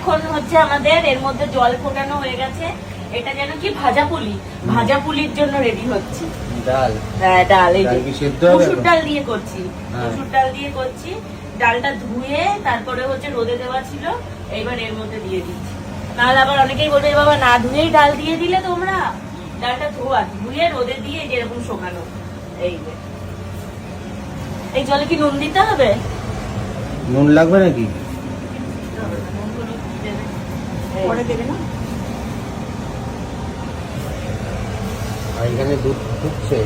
এখন হচ্ছে আমাদের এর মধ্যে জল ফোটানো হয়ে গেছে। এটা যেন কি ভাজা পুলি? ভাজা পুলির জন্য রেডি হচ্ছি। ডাল। হ্যাঁ ডাল এই মসুর দিয়ে করছি। হ্যাঁ। মসুর ডাল দিয়ে করছি। ডালটা ধুয়ে তারপরে হচ্ছে রোদে দেওয়া ছিল এইবার এর মধ্যে দিয়ে দিচ্ছি। নাহলে আবার অনেকেই বলবে বাবা না ধুয়েই ডাল দিয়ে দিলে তোমরা? ডালটা ধোয়া ধুয়ে রোদে দিয়ে যেরকম শোকানো। এই এই জলে কি নুন দিতে হবে? নুন লাগবে নাকি? পরে দেবে না? আর এখানে দুধ ফুটছে।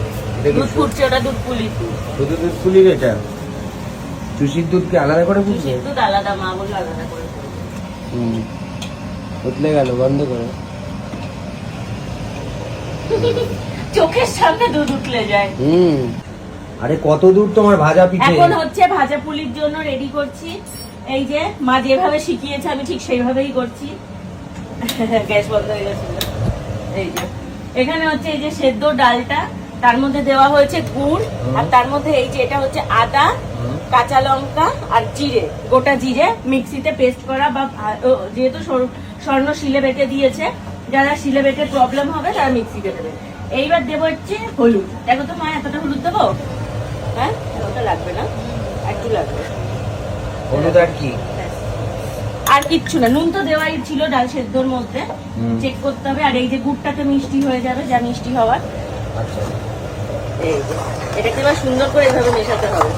দুধ ফুটছে ওটা দুধ পুলি। শুধু দুধ ফুলির এটা? চুষির দুধ কি আলাদা করে ফুটছে? দুধ দুধ আলাদা মা আলাদা করে হুম। উতলে গেল বন্ধ করো। চোখের সামনে দুধ উঠলে যায়। হুম। আরে কত দূর তোমার ভাজা পিঠে। এখন হচ্ছে ভাজা পুলির জন্য রেডি করছি। এই যে মা যেভাবে শিখিয়েছে আমি ঠিক সেইভাবেই করছি। গ্যাস বন্ধ হয়ে গেছে। এই যে। এখানে হচ্ছে এই যে সেদ্ধ ডালটা তার মধ্যে দেওয়া হয়েছে গুড় আর তার মধ্যে এই যে এটা হচ্ছে আদা কাঁচা লঙ্কা আর জিরে গোটা জিরে মিক্সিতে পেস্ট করা বা যেহেতু স্বর্ণ শিলে বেটে দিয়েছে যারা শিলে বেটে প্রবলেম হবে তারা মিক্সিতে দেবে। এইবার দেবো হচ্ছে হলুদ। দেখো তো মা এতটা হলুদ দেবো? হ্যাঁ? ওটা লাগবে না? একটু লাগবে। হলুদ আর কি? আর কিচ্ছু না। নুন তো দেওয়াই ছিল ডাল সেদ্ধর মধ্যে। চেক করতে হবে। আর এই যে গুড়টাতে মিষ্টি হয়ে যাবে যা মিষ্টি হওয়ার। আচ্ছা। এই যে এটাকে এবার সুন্দর করে এভাবে মেশাতে হবে।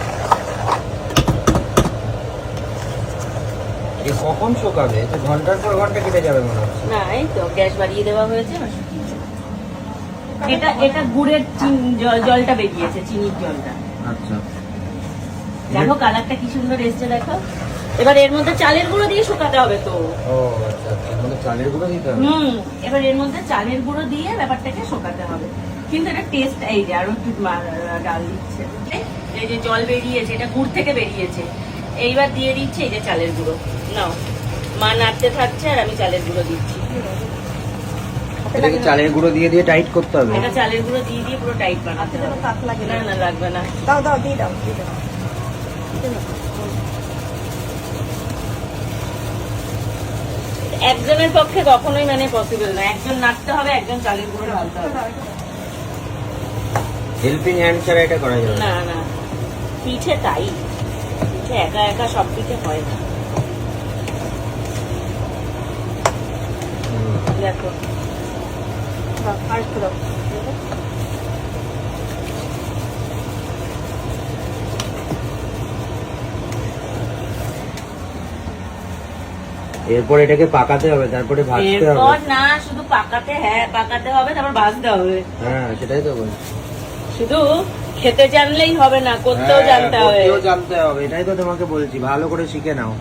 কখন শোকাবে? তো ঘণ্টার পর ঘণ্টা কেটে যাবে মনে হচ্ছে। না এই তো গ্যাস বাড়িয়ে দেওয়া হয়েছে। এটা এটা গুড়ের জলটা বেরিয়েছে চিনির জলটা। আচ্ছা। দেখো কালারটা কি সুন্দর এসছে দেখো। এবার এর মধ্যে চালের গুঁড়ো দিয়ে শুকাতে হবে তো। ও আচ্ছা আচ্ছা চালের গুঁড়ো দিতে হবে। হুম এবার এর মধ্যে চালের গুঁড়ো দিয়ে ব্যাপারটাকে শোকাতে হবে। কিন্তু এটা টেস্ট এই যে আরও একটু ডাল দিচ্ছে। এই যে জল বেরিয়েছে এটা গুড় থেকে বেরিয়েছে। এইবার দিয়ে দিচ্ছে এই যে চালের গুঁড়ো। নাও মা নাড়তে থাকছে আর আমি চালের গুঁড়ো দিচ্ছি। এটা কি চালের গুঁড়ো দিয়ে দিয়ে টাইট করতে হবে। এটা চালের গুঁড়ো দিয়ে দিয়ে পুরো টাইট বানাতে হবে। তাক লাগে না। না লাগবে না। দাও দাও দিয়ে দাও দিয়ে দাও। একজনের পক্ষে কখনোই মানে পসিবল না। একজন নাচতে হবে একজন চালের গুঁড়ো ঢালতে হবে। হেল্পিং হ্যান্ড ছাড়া এটা করা যাবে না। না পিঠে তাই। পিঠে একা একা সব পিঠে হয় না। হুম। দেখো। আর এরপর এটাকে পাকাতে হবে তারপরে ভাজতে এরপর হবে না শুধু পাকাতে হ্যাঁ পাকাতে হবে তারপর ভাজতে হবে। হ্যাঁ সেটাই তো বলছি। শুধু খেতে জানলেই হবে না করতেও হ্যাঁ, জানতে হবে। করতেও জানতে হবে এটাই তো তোমাকে বলছি ভালো করে শিখে নাও।